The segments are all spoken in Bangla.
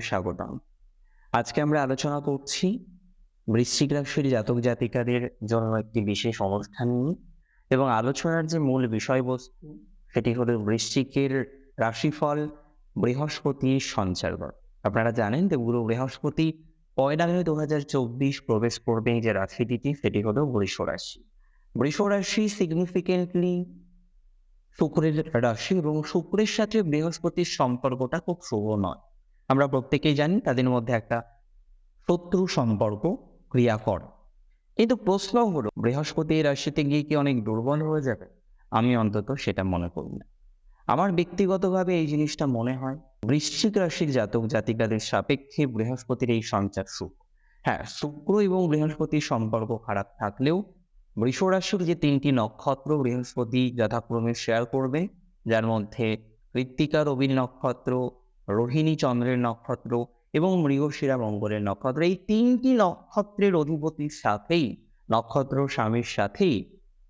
স্বাগতম। আজকে আমরা আলোচনা করছি বৃশ্চিক রাশির জাতক জাতিকাদের জন্য একটি বিশেষ অনুষ্ঠান নিয়ে এবং আলোচনার যে মূল বিষয়বস্তু সেটি হলো বৃশ্চিকের রাশিফল বৃহস্পতির সঞ্চারগণ আপনারা জানেন যে গুরু বৃহস্পতি পয়লা মে দু হাজার চব্বিশ প্রবেশ করবে যে রাশিটিতে, সেটি হলো বৃষ রাশি। বৃষ রাশি সিগনিফিকেন্টলি শুক্রের রাশি এবং শুক্রের সাথে বৃহস্পতির সম্পর্কটা খুব শুভ নয়। আমরা প্রত্যেকেই জানি তাদের মধ্যে একটা শত্রু সম্পর্ক ক্রিয়া করে কিন্তু প্রশ্ন হলো, বৃহস্পতি রাশিতে গিয়ে কি অনেক দুর্বল হয়ে যাবে? আমি অন্তত সেটা মনে করি না। আমার ব্যক্তিগতভাবে এই জিনিসটা মনে হয়, বৃশ্চিক রাশির জাতক জাতিকাদের সাপেক্ষে বৃহস্পতির এই সঞ্চার সুখ হ্যাঁ শুক্র এবং বৃহস্পতির সম্পর্ক খারাপ থাকলেও বৃষ রাশির যে তিনটি নক্ষত্র বৃহস্পতি যথাক্রমে শেয়ার করবে, যার মধ্যে কৃত্তিকা রবির নক্ষত্র রোহিণী চন্দ্রের নক্ষত্র এবং মৃগশিরা মঙ্গলের নক্ষত্র। এই তিনটি নক্ষত্রের অধিপতির সাথেই, নক্ষত্র স্বামীর সাথেই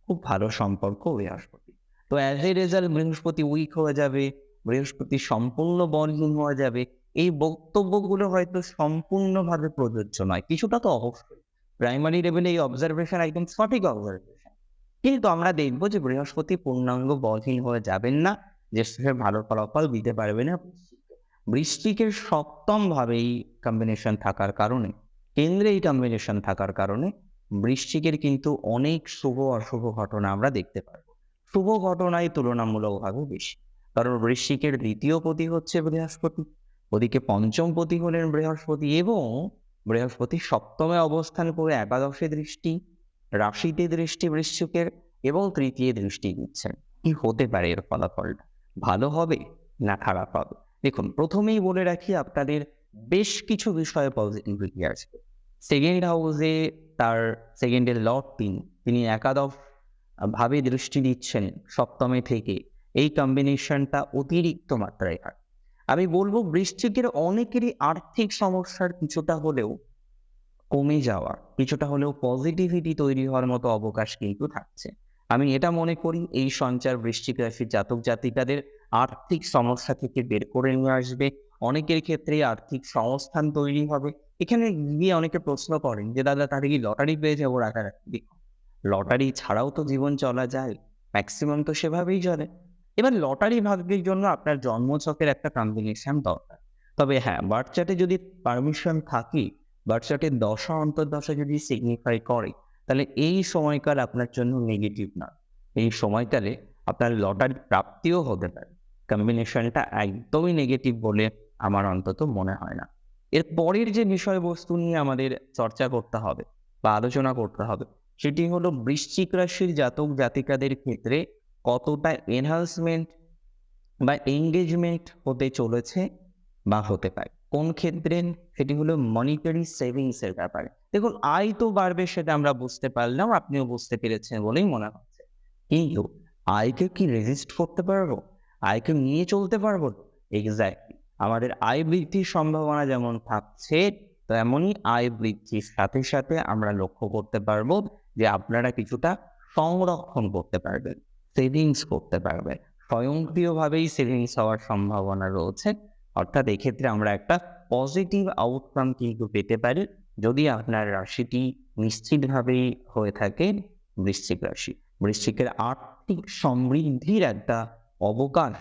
খুব ভালো সম্পর্ক বৃহস্পতি তো অ্যাজ এ রেজাল্ট বৃহস্পতি উইক হয়ে যাবে, বৃহস্পতি সম্পূর্ণ বলহীন হয়ে যাবে। এই বক্তব্যগুলো হয়তো সম্পূর্ণভাবে প্রযোজ্য নয়, কিছুটা তো অবশ্যই। প্রাইমারি লেভেলে এই অবজারভেশন একদম সঠিক অবজারভেশন কিন্তু আমরা দেখব যে বৃহস্পতি পূর্ণাঙ্গ বলহীন হয়ে যাবেন না, যে ভালো ফলাফল দিতে পারবে না। বৃষ্টিকের সপ্তম ভাবে এই কম্বিনেশন থাকার কারণে, কেন্দ্রে এই কম্বিনেশন থাকার কারণে বৃশ্চিকের কিন্তু অনেক শুভ অশুভ ঘটনা আমরা দেখতে পারব শুভ ঘটনায় তুলনামূলকভাবে বেশি। কারণ বৃশ্চিকের দ্বিতীয় পতি হচ্ছে বৃহস্পতি, ওদিকে পঞ্চম পতি হলেন বৃহস্পতি এবং বৃহস্পতি সপ্তমে অবস্থান করে একাদশে দৃষ্টি, রাশিতে দৃষ্টি বৃশ্চিকের এবং তৃতীয় দৃষ্টি দিচ্ছেন। কি হতে পারে এর ফলাফলটা? ভালো হবে না খারাপ হবে? দেখুন, প্রথমেই বলে রাখি আপনাদের বেশ কিছু বিষয়ে পজিটিভিটি আসবে সেকেন্ড হাউসে তার সেকেন্ডের লর্ড তিনি তিনি একাদশ ভাবে দৃষ্টি দিচ্ছেন সপ্তমে থেকে। এই কম্বিনেশনটা অতিরিক্ত মাত্রায় হয়। আমি বলব বৃশ্চিকের অনেকেরই আর্থিক সমস্যার কিছুটা হলেও কমে যাওয়া, কিছুটা হলেও পজিটিভিটি তৈরি হওয়ার মতো অবকাশ কিন্তু থাকছে। আমি এটা মনে করি, এই সঞ্চার বৃশ্চিক রাশির জাতক জাতিকাদের আর্থিক সমস্যা থেকে বের করে নিয়ে আসবে। অনেকের ক্ষেত্রে আর্থিক সংস্থান তৈরি হবে। এখানে গিয়ে অনেকে প্রশ্ন করেন যে, দাদা, তাহলে কি লটারি পেয়ে যাব রাতারাতি? লটারি ছাড়াও তো জীবন চলা যায়। ম্যাক্সিমাম তো সেভাবেই চলে। এবার লটারি ভাগ্যের জন্য আপনার জন্মছকের একটা কম্বিনেশন দরকার। তবে হ্যাঁ বার্থ চার্টে যদি পারমিশন থাকি বার্থ চার্টের দশা অন্তর্দশা যদি সিগনিফাই করে, তাহলে এই সময়কাল আপনার জন্য নেগেটিভ না। এই সময়কালে আপনার লটারি প্রাপ্তিও হতে পারে। কম্বিনেশনটা একদমই নেগেটিভ বলে আমার অন্তত মনে হয় না। এর পরের যে বিষয়বস্তু নিয়ে আমাদের চর্চা করতে হবে বা আলোচনা করতে হবে, সেটি হলো বৃশ্চিক রাশির জাতক জাতিকাদের ক্ষেত্রে কতটা এনহান্সমেন্ট বা এঙ্গেজমেন্ট হতে চলেছে বা হতে পারে। কোন ক্ষেত্রে? সেটি হলো মনিটারি সেভিংসের ব্যাপারে। দেখুন, আয় তো বাড়বে সেটা আমরা বুঝতে পারলাম, আপনিও বুঝতে পেরেছেন বলেই মনে হচ্ছে। কিন্তু আয়কে কি রেজিস্ট করতে পারব? আয়কে নিয়ে চলতে পারব? এক্স্যাক্টলি আমাদের আয় বৃদ্ধির সম্ভাবনা যেমন থাকছে, তেমনই আয় বৃদ্ধির সাথে সাথে আমরা লক্ষ্য করতে পারব যে আপনারা কিছুটা সংরক্ষণ করতে পারবেন সেভিংস করতে পারবেন। স্বয়ংক্রিয়ভাবেই সেভিংস হওয়ার সম্ভাবনা রয়েছে। অর্থাৎ এক্ষেত্রে আমরা একটা পজিটিভ আউটকাম কিন্তু পেতে পারি যদি আপনার রাশিটি নিশ্চিতভাবেই হয়ে থাকে বৃশ্চিক রাশি। বৃশ্চিকের আর্থিক সমৃদ্ধির একটা অবকাশ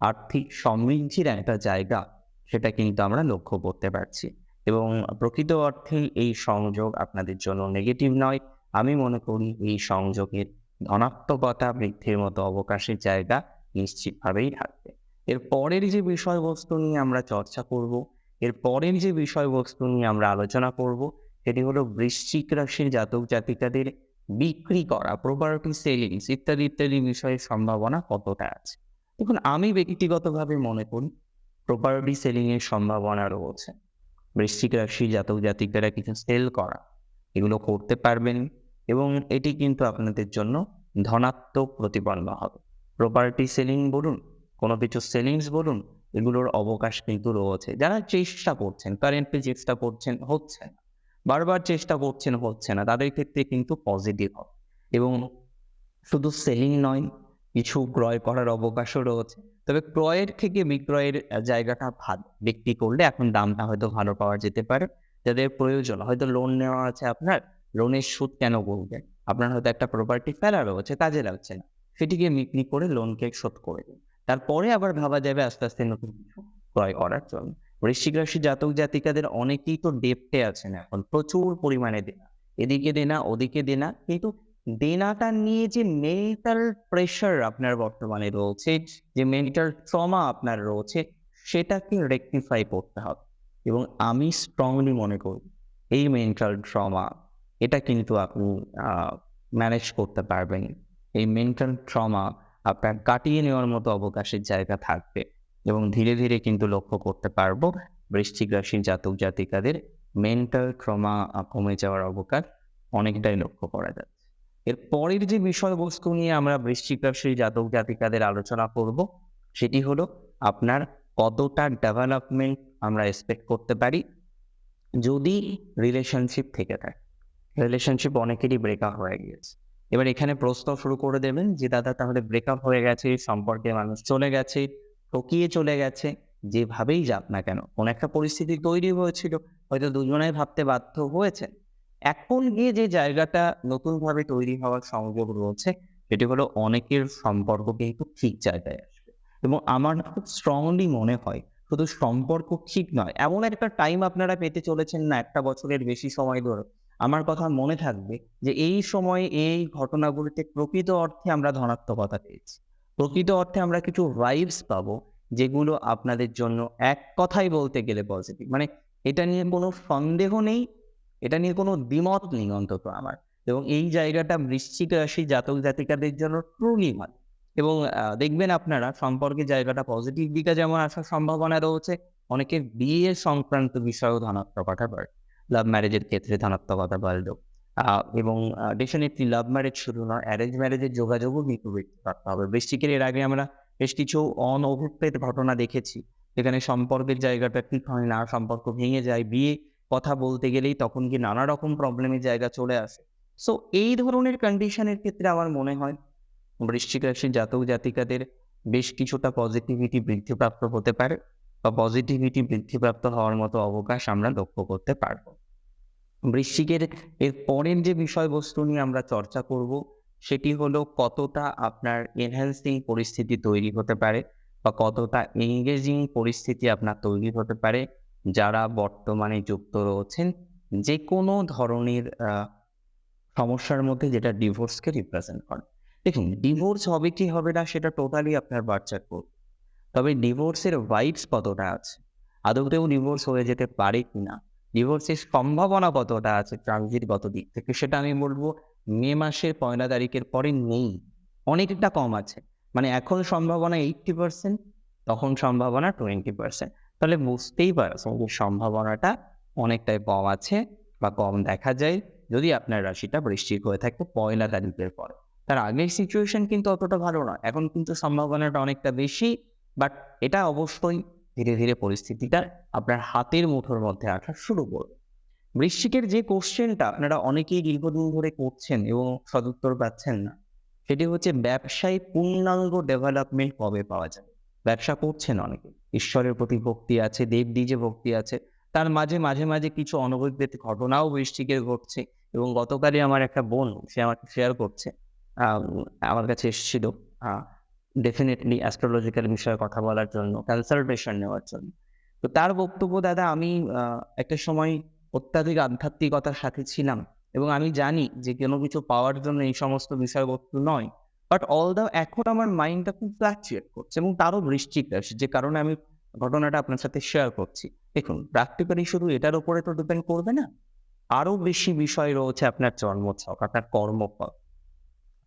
আর্থিক সমৃদ্ধির একটা জায়গা, সেটা কিন্তু আমরা লক্ষ্য করতে পারছি। এবং প্রকৃত অর্থে এই সংযোগ আপনাদের জন্য নেগেটিভ নয়। আমি মনে করি এই সংযোগের ধনাত্মকতা বৃদ্ধির মতো অবকাশের জায়গা নিশ্চিতভাবেই থাকবে। এর পরের যে বিষয়বস্তু নিয়ে আমরা চর্চা করব, এর পরের যে বিষয়বস্তু নিয়ে আমরা আলোচনা করব, সেটি হলো বৃশ্চিক রাশির জাতক জাতিকাদের বিক্রি করা প্রপার্টি সেলিংস ইত্যাদি ইত্যাদি বিষয়ের সম্ভাবনা কতটা আছে? দেখুন, আমি ব্যক্তিগতভাবে মনে করি প্রপার্টি সেলিং এর সম্ভাবনা রয়েছে। বৃশ্চিক রাশি, জাতক জাতিকারা কিছু সেল করা, এগুলো করতে পারবেন এবং এটি কিন্তু আপনাদের জন্য ধনাত্মক প্রতিপন্ন হবে। প্রপার্টি সেলিং বলুন, কোনো কিছু সেলিংস বলুন, এগুলোর অবকাশ কিন্তু রয়েছে। যারা চেষ্টা করছেন কারেন্টলি চেষ্টা করছেন, হচ্ছে না। বারবার চেষ্টা করছেন হচ্ছে না। তাদের ক্ষেত্রে কিন্তু পজিটিভ হবে। এবং শুধু সেলিং নয়, কিছু ক্রয় করার অবকাশও রয়েছে। তবে ক্রয়ের থেকে বিক্রয়ের জায়গাটা ভালো। বিক্রি করলে এখন দামটা হয়তো ভালো পাওয়া যেতে পারে। যাদের প্রয়োজন, হয়তো লোন নেওয়া আছে আপনার লোনের সুদ কেন করবেন আপনার হয়তো একটা প্রপার্টি ফেলা রয়েছে, কাজে লাগছে না। সেটিকে বিক্রি করে লোনকে শোধ করে দিন। তারপরে আবার ভাবা যাবে আস্তে আস্তে নতুন কিছু ক্রয় করার জন্য। বৃশ্চিক রাশি জাতক জাতিকাদের অনেকেই তো ডেপটে আছেন এখন, প্রচুর পরিমাণে দেনা। এদিকে দেনা, ওদিকে দেনা, কিন্তু দেনাটা নিয়ে যে মেন্টাল প্রেশার আপনার বর্তমানে রয়েছে, যে মেন্টাল ট্রমা আপনার রয়েছে, সেটাকে রেকটিফাই করতে হবে। এবং আমি স্ট্রংলি মনে করি, এই মেন্টাল ট্রমা এটা কিন্তু আপনি ম্যানেজ করতে পারবেন। এই মেন্টাল ট্রমা আপনার কাটিয়ে নেওয়ার মতো অবকাশের জায়গা থাকবে। এবং ধীরে ধীরে কিন্তু লক্ষ্য করতে পারব বৃশ্চিক রাশির জাতক জাতিকাদের মেন্টাল ট্রমা কমে যাওয়ার অবকাশ অনেকটাই লক্ষ্য করা যাচ্ছে। এর পরের যে বিষয়বস্তু নিয়ে আমরা বৃশ্চিক রাশির জাতক জাতিকাদের আলোচনা করব, সেটি হলো আপনার কতটা ডেভেলপমেন্ট আমরা এক্সপেক্ট করতে পারি যদি রিলেশনশিপ থেকে থাকে। রিলেশনশিপ অনেকেরই ব্রেকআপ হয়ে গিয়েছে। এবার এখানে প্রশ্ন শুরু করে দেবেন যে, দাদা, তাহলে ব্রেকআপ হয়ে গেছে, সম্পর্কে মানুষ চলে গেছে ঠকিয়ে চলে গেছে, যেভাবেই যাক না কেন। কোন একটা পরিস্থিতি তৈরি হয়েছিল, হয়তো দুজনেই ভাবতে বাধ্য হয়েছে এখন গিয়ে যে জায়গাটা নতুনভাবে তৈরি হওয়ার সংযোগ রয়েছে, সেটি হলো অনেকের সম্পর্ক কিন্তু ঠিক জায়গায় আসবে। এবং আমার খুব স্ট্রংলি মনে হয়, শুধু সম্পর্ক ঠিক নয়, এমন একটা টাইম আপনারা পেতে চলেছেন না একটা বছরের বেশি সময় ধরে। আমার কথা মনে থাকবে যে এই সময়ে এই ঘটনাগুলিতে প্রকৃত অর্থে আমরা ধনাত্মকতা পেয়েছি। প্রকৃত অর্থে আমরা কিছু ভাইবস পাবো যেগুলো আপনাদের জন্য এক কথাই বলতে গেলে পজিটিভ মানে এটা নিয়ে কোনো সন্দেহ নেই এটা নিয়ে কোনো দ্বিমত নেই অন্তত আমার। এবং এই জায়গাটা বৃশ্চিক রাশি জাতক জাতিকাদের জন্য ট্রুলি ভালো এবং দেখবেন আপনারা সম্পর্কে জায়গাটা পজিটিভ দিকে যেমন আসার সম্ভাবনা রয়েছে অনেকের বিয়ে সংক্রান্ত বিষয়েও ধনাত্মকতা বাড়ে লাভ ম্যারেজের ক্ষেত্রে ধনাত্মকতা বাড়লো আহ, এবং ডেফিনেটলি লাভ ম্যারেজ শুরু নয় অ্যারেঞ্জ ম্যারেজের যোগাযোগও কিন্তু করতে হবে। বৃশ্চিকের এর আগে আমরা বেশ কিছু অনভিপ্রেত ঘটনা দেখেছি। যেখানে সম্পর্কের জায়গাটা ঠিক হয় না, সম্পর্ক ভেঙে যায়, বিয়ে, কথা বলতে গেলেই তখন কি নানা রকম প্রবলেমের জায়গা চলে আসে। সো এই ধরনের কন্ডিশনের ক্ষেত্রে আমার মনে হয়, বৃশ্চিক রাশির জাতক জাতিকাদের বেশ কিছুটা পজিটিভিটি বৃদ্ধিপ্রাপ্ত হতে পারে বা পজিটিভিটি বৃদ্ধিপ্রাপ্ত হওয়ার মতো অবকাশ আমরা লক্ষ্য করতে পারব। বৃশ্চিকের এর পরের যে বিষয়বস্তু নিয়ে আমরা চর্চা করব, সেটি হলো কতটা আপনার এনহ্যান্সিং পরিস্থিতি তৈরি হতে পারে বা কতটা এঙ্গেজিং পরিস্থিতি আপনার তৈরি হতে পারে যারা বর্তমানে যুক্ত রয়েছেন। যে কোনো ধরনের সমস্যার মধ্যে যেটা ডিভোর্সকে রিপ্রেজেন্ট করে। দেখুন ডিভোর্স হবে কি হবে না সেটা টোটালি আপনার বাচ্চার করবে তবে ডিভোর্সের ভাইবস কতটা আছে? আদৌতেও ডিভোর্স হয়ে যেতে পারে কিনা? ডিভোর্সের সম্ভাবনা কতটা আছে ট্রানজিটগত দিক থেকে? সেটা আমি বলব মে মাসের পয়লা তারিখের পরে নেই। অনেকটা কম আছে। মানে এখন সম্ভাবনা এইটটি পার্সেন্ট, তখন সম্ভাবনা টোয়েন্টি পার্সেন্ট। তাহলে বুঝতেই পারছেন যে সম্ভাবনাটা অনেকটাই কম আছে বা কম দেখা যায় যদি আপনার রাশিটা বৃশ্চিক হয়ে থাকে পয়লা তারিখের পরে। তার আগের সিচুয়েশন কিন্তু অতটা ভালো না এখন কিন্তু সম্ভাবনাটা অনেকটা বেশি বাট এটা অবশ্যই ধীরে ধীরে পরিস্থিতিটা আপনার হাতের মুঠোর মধ্যে আসা শুরু করবে। বৃশ্চিকের যে কোশ্চেনটা আপনারা অনেকেই দীর্ঘদিন ধরে করছেন এবং সদুত্তর পাচ্ছেন না, সেটি হচ্ছে ব্যবসায় পূর্ণাঙ্গ ডেভেলপমেন্ট কবে পাওয়া যাবে ব্যবসা করছেন অনেকে, ঈশ্বরের প্রতি ভক্তি আছে দেব দ্বিজে ভক্তি আছে, তার মাঝে মাঝে মাঝে কিছু অনভিজ্ঞত ঘটনাও বৃষ্টিকের ঘটছে এবং গতকালই আমার একটা বোন, সে আমাকে শেয়ার করছে আমার কাছে এসেছিল ডেফিনেটলি অ্যাস্ট্রোলজিক্যাল বিষয়ে কথা বলার জন্য কনসালটেশন নেওয়ার জন্য। তো তার বক্তব্য, দাদা, আমি একটা সময় অত্যাধিক আধ্যাত্মিকতার সাথে ছিলাম এবং আমি জানি যে কোনো কিছু পাওয়ার জন্য এই সমস্ত বিষয়বস্তু নয় বাট অল দ্য এখন আমার মাইন্ডটা খুব ফ্লাকচুয়েট করছে এবং তারও বৃষ্টিক রাশি যে কারণে আমি ঘটনাটা আপনার সাথে শেয়ার করছি। দেখুন প্র্যাকটিক্যালি শুধু এটার উপরে তো ডিপেন্ড করবে না, আরও বেশি বিষয় রয়েছে আপনার জন্মছক, আপনার কর্মফল।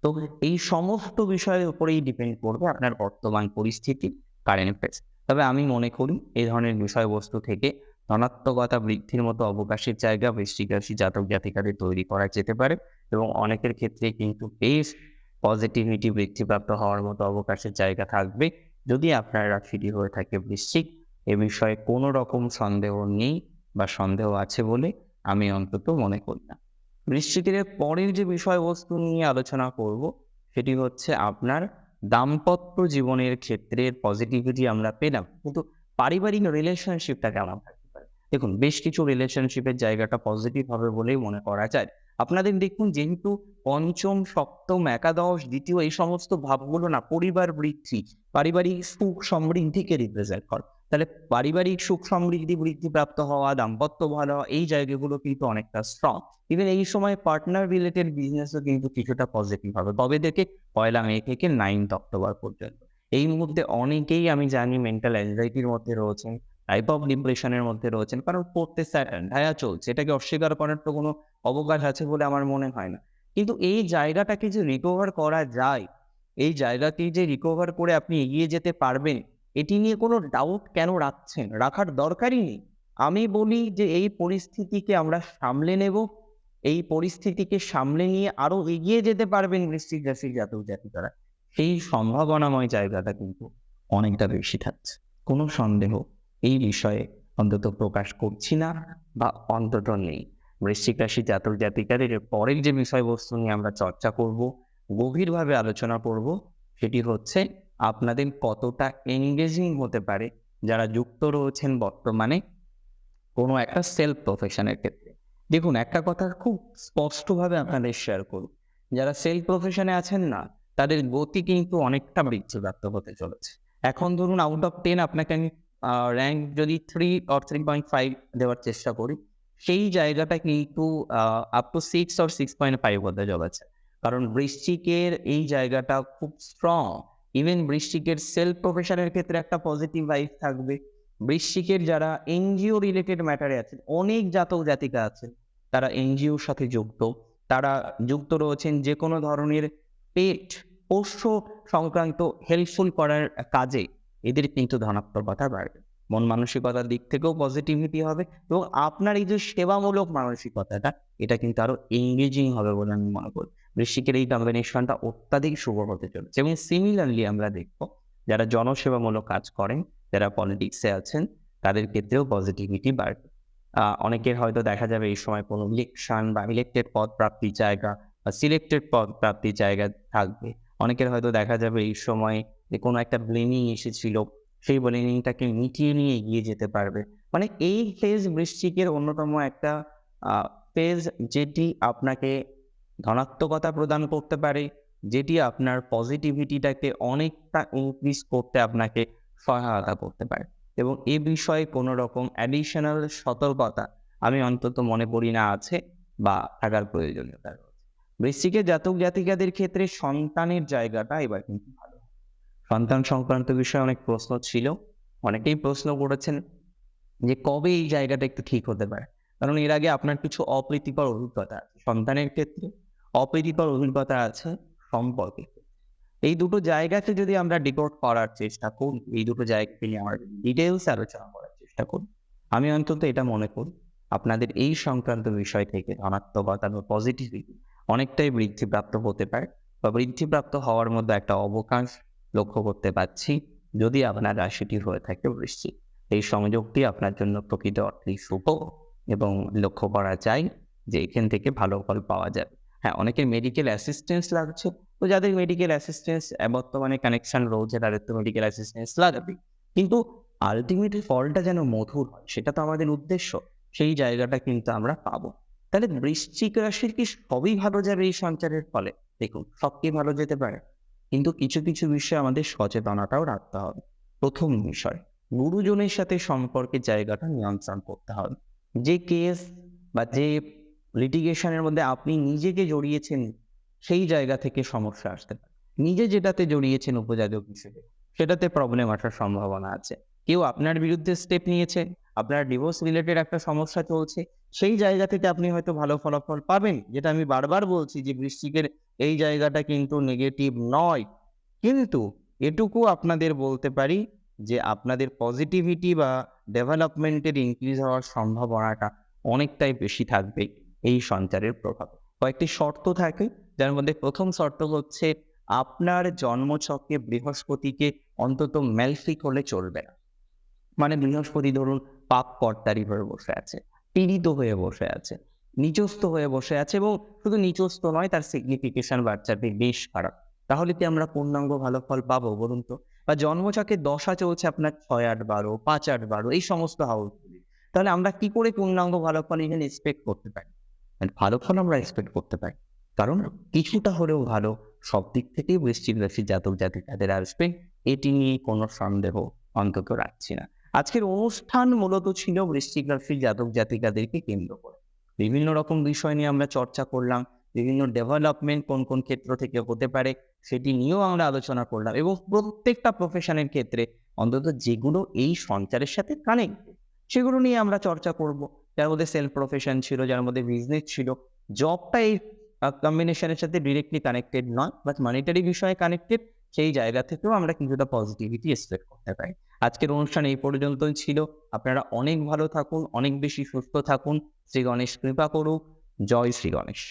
তো এই সমস্ত বিষয়ের উপরেই ডিপেন্ড করবে আপনার বর্তমান পরিস্থিতি কারেন্ট অ্যাফেয়ার্স তবে আমি মনে করি এই ধরনের বিষয়বস্তু থেকে ধনাত্মকতা বৃদ্ধির মতো অবকাশের জায়গা বৃষ্টিক রাশি জাতক জাতিকাদের তৈরি করা যেতে পারে এবং অনেকের ক্ষেত্রে কিন্তু বেশ পজিটিভিটি বৃদ্ধিপ্রাপ্ত হওয়ার মতো অবকাশের জায়গা থাকবে। যদি আপনার রাশিটি হয়ে থাকে বৃশ্চিক, এ বিষয়ে কোনো রকম সন্দেহ নেই বা সন্দেহ আছে বলে আমি অন্তত মনে করি না। বৃশ্চিকের পরের যে বিষয়বস্তু নিয়ে আলোচনা করব, সেটি হচ্ছে আপনার দাম্পত্য জীবনের ক্ষেত্রে পজিটিভিটি আমরা পেলাম, কিন্তু পারিবারিক রিলেশনশিপটা কেমন? থাকতে পারে দেখুন, বেশ কিছু রিলেশনশিপের জায়গাটা পজিটিভ হবে বলেই মনে করা যায়। আপনাদের দেখুন, যেহেতু পঞ্চম, সপ্তম, একাদশ, দ্বিতীয় এই সমস্ত ভাবগুলো না পরিবার বৃদ্ধি পারিবারিক সুখ সমৃদ্ধিকে রিপ্রেজেন্ট করে। তাহলে পারিবারিক সুখ সমৃদ্ধি বৃদ্ধিপ্রাপ্ত হওয়া, দাম্পত্য ভালো হওয়া এই জায়গাগুলো কিন্তু অনেকটা স্ট্রং ইভেন এই সময় পার্টনার রিলেটেড বিজনেসও কিন্তু কিছুটা পজিটিভ হবে। কবে থেকে পয়লা মে থেকে নাইনথ অক্টোবর পর্যন্ত। এই মুহূর্তে অনেকেই আমি জানি মেন্টাল অ্যাংজাইটির মধ্যে রয়েছেন টাইপ অফ ডিপ্রেশনের মধ্যে রয়েছেন, কারণ পড়তে স্যাটার্ন ঢায়া চলছে। এটাকে অস্বীকার করার তো কোনো অবকাশ আছে বলে আমার মনে হয় না। কিন্তু এই জায়গাটাকে যে রিকভার করা যায়, এই জায়গাটি যে রিকভার করে আপনি এগিয়ে যেতে পারবেন এটি নিয়ে কোনো ডাউট কেন রাখছেন? রাখার দরকারই নেই। আমি বলি যে, এই পরিস্থিতিকে আমরা সামলে নেব। এই পরিস্থিতিকে সামলে নিয়ে আরও এগিয়ে যেতে পারবেন বৃষ্টিক রাশির জাতক জাতিকারা। সেই সম্ভাবনাময় জায়গাটা কিন্তু অনেকটা বেশি থাকছে। কোনো সন্দেহ এই বিষয়ে অন্তত প্রকাশ করছি না বা অন্তত নেই। বৃশ্চিক রাশি জাতক জাতিকাদের পরের যে বিষয়বস্তু নিয়ে আমরা চর্চা করব, গভীরভাবে আলোচনা করব, সেটি হচ্ছে আপনাদের কতটা এনগেজিং হতে পারে যারা যুক্ত রয়েছেন বর্তমানে কোনো একটা সেলফ প্রফেশনের ক্ষেত্রে। দেখুন, একটা কথা খুব স্পষ্টভাবে আপনাদের শেয়ার করুন যারা সেলফ প্রফেশনে আছেন না, তাদের গতি কিন্তু অনেকটা বৃদ্ধিপ্রাপ্ত হতে চলেছে। এখন ধরুন আউট অফ টেন আপনাকে আমি র্যাঙ্ক যদি three or three point five দেওয়ার চেষ্টা করি, সেই জায়গাটা কিন্তু up to six or six point five হতে চলেছে। কারণ বৃশ্চিকের এই জায়গাটা খুব স্ট্রং ইভেন বৃষ্টিকের সেলফ প্রফেশনের ক্ষেত্রে একটা পজিটিভ ভাইব থাকবে। বৃশ্চিকের যারা এনজিও রিলেটেড ম্যাটারে আছেন, অনেক জাতক জাতিকা আছেন তারা এনজিওর সাথে যুক্ত। তারা যুক্ত রয়েছেন যে কোনো ধরনের পেট পোষ্য সংক্রান্ত হেল্পফুল করার কাজে। এদের কিন্তু ধনাত্মকতা বাড়বে। মন মানসিকতার দিক থেকেও পজিটিভিটি হবে এবং আপনার এই যে সেবামূলক মানসিকতাটা, এটা কিন্তু আরও এঙ্গেজিং হবে বলে আমি মনে করি। বৃশ্চিকের এই কম্বিনেশনটা অত্যাধিক শুভ হতে চলেছে। এবং সিমিলারলি আমরা দেখব, যারা জনসেবামূলক কাজ করেন, যারা পলিটিক্সে আছেন, তাদের ক্ষেত্রেও পজিটিভিটি বাড়বে। অনেকের হয়তো দেখা যাবে এই সময় কোনো ইলেকশন বা ইলেক্টেড পদ প্রাপ্তির জায়গা বা সিলেক্টেড পদ প্রাপ্তির জায়গা থাকবে। অনেকের হয়তো দেখা যাবে এই সময় যে কোনো একটা ব্লেমিং এসেছিল, সেই ব্লেমিংটাকে মিটিয়ে নিয়ে এগিয়ে যেতে পারবে। মানে এই ফেজ বৃশ্চিকের অন্যতম একটা ফেজ যেটি আপনাকে ধনাত্মকতা প্রদান করতে পারে, যেটি আপনার পজিটিভিটিটাকে অনেকটা ইনক্রিজ করতে আপনাকে সহায়তা করতে পারে। এবং এ বিষয়ে কোনো রকম অ্যাডিশনাল সতর্কতা আমি অন্তত মনে করি না আছে বা থাকার প্রয়োজনীয়তা রয়েছে। জাতক জাতিকাদের ক্ষেত্রে সন্তানের জায়গাটা এবার কিন্তু ভালো। সন্তান সংক্রান্ত বিষয়ে অনেক প্রশ্ন ছিল। অনেকেই প্রশ্ন করেছেন যে কবে এই জায়গাটা একটু ঠিক হতে পারে? কারণ এর আগে আপনার কিছু অপ্রীতিকর অভিজ্ঞতা সন্তানের ক্ষেত্রে অপ্রীতিকর অভিজ্ঞতা আছে সম্পর্কে। এই দুটো জায়গাতে যদি আমরা ডিকোড করার চেষ্টা করি, এই দুটো জায়গাকে নিয়ে আমরা ডিটেলস আলোচনা করার চেষ্টা করি, আমি অন্তত এটা মনে করি, আপনাদের এই সংক্রান্ত বিষয় থেকে ধনাত্মকতা বা পজিটিভিটি অনেকটাই বৃদ্ধিপ্রাপ্ত হতে পারে বা বৃদ্ধিপ্রাপ্ত হওয়ার মধ্যে একটা অবকাশ লক্ষ্য করতে পারছি, যদি আপনার রাশিটি হয়ে থাকে বৃশ্চিক এই সংযোগটি আপনার জন্য প্রকৃত অর্থেই শুভ এবং লক্ষ্য করা যায় যে এখান থেকে ভালো ফল পাওয়া যাবে। হ্যাঁ অনেকের মেডিকেল অ্যাসিস্ট্যান্স লাগছে। তো যাদের মেডিকেল অ্যাসিস্ট্যান্স বর্তমানে কানেকশন রয়েছে, তাদের তো মেডিকেল অ্যাসিস্ট্যান্স লাগাবে কিন্তু আলটিমেট ফলটা যেন মধুর হয়, সেটা তো আমাদের উদ্দেশ্য, সেই জায়গাটা কিন্তু আমরা পাবো। তাহলে বৃশ্চিক রাশির কি সবই ভালো যাবে এই সঞ্চারের ফলে? দেখুন, সব কি ভালো যেতে পারে? কিন্তু কিছু কিছু বিষয়ে আমাদের সচেতনতাও রাখতে হবে। প্রথম বিষয়, গুরুজনের সাথে সম্পর্কের জায়গাটা নিয়ন্ত্রণ করতে হবে। যে কেস বা যে লিটিগেশনের মধ্যে আপনি নিজেকে জড়িয়েছেন সেই জায়গা থেকে সমস্যা আসতে পারে। নিজে যেটাতে জড়িয়েছেন উপজাতক হিসেবে, সেটাতে প্রবলেম আসার সম্ভাবনা আছে। কেউ আপনার বিরুদ্ধে স্টেপ নিয়েছে, আপনার ডিভোর্স রিলেটেড একটা সমস্যা চলছে, সেই জায়গা থেকে আপনি হয়তো ভালো ফলাফল পাবেন, যেটা আমি বারবার বলছি যে বৃশ্চিকের এই জায়গাটা কিন্তু নেগেটিভ নয়। কিন্তু এটুকু আপনাদের বলতে পারি যে আপনাদের পজিটিভিটি বা ডেভেলপমেন্টের ইনক্রিজ হওয়ার সম্ভাবনাটা অনেকটাই বেশি থাকবে এই সঞ্চারের প্রভাব। কয়েকটি শর্ত থাকে, যার মধ্যে প্রথম শর্ত হচ্ছে আপনার জন্মছকে বৃহস্পতিকে অন্তত ম্যালফিক হলে চলবে না। মানে বৃহস্পতি ধরুন পাপ কর্তারি হয়ে বসে আছে, পীড়িত হয়ে বসে আছে নিচস্থ হয়ে বসে আছে এবং শুধু নিচস্থ নয়, তার সিগনিফিকেশন বাচ্চাতে বেশ খারাপ। তাহলে কি আমরা পূর্ণাঙ্গ ভালো ফল পাবো বলুন তো? বা জন্মছকে দশা চলছে আপনার ছয় আট বারো, পাঁচ আট বারো, এই সমস্ত হাউসগুলি তাহলে আমরা কি করে পূর্ণাঙ্গ ভালো ফল এখানে এক্সপেক্ট করতে পারি? ভালো ফল আমরা এক্সপেক্ট করতে পারি। কারণ কিছুটা হলেও ভালো সব দিক থেকেই বৃশ্চিক রাশির জাতক জাতিকাদের আসবে, এটি নিয়ে কোনো সন্দেহ অন্তত রাখছি না। আজকের অনুষ্ঠান মূলত ছিল বৃশ্চিক রাশির জাতক জাতিকাদেরকে কেন্দ্র করে। বিভিন্ন রকম বিষয় নিয়ে আমরা চর্চা করলাম, বিভিন্ন ডেভেলপমেন্ট কোন কোন ক্ষেত্র থেকে হতে পারে সেটি নিয়েও আমরা আলোচনা করলাম এবং প্রত্যেকটা প্রফেশনের ক্ষেত্রে অন্তত যেগুলো এই সঞ্চারের সাথে কানেক্ট সেগুলো নিয়ে আমরা চর্চা করব। যার মধ্যে সেলফ প্রফেশন ছিল, যার মধ্যে বিজনেস ছিল। জবটা এই কম্বিনেশনের সাথে ডিরেক্টলি কানেক্টেড নয় বাট মানিটারি বিষয়ে কানেক্টেড সেই জায়গা থেকেও আমরা কিছুটা পজিটিভিটি এক্সপেক্ট করতে পারি। আজকের অনুষ্ঠান এই পর্যন্তই ছিল। আপনারা অনেক ভালো থাকুন, অনেক বেশি সুস্থ থাকুন। শ্রী গণেশ কৃপা করুক। জয় শ্রী গণেশ।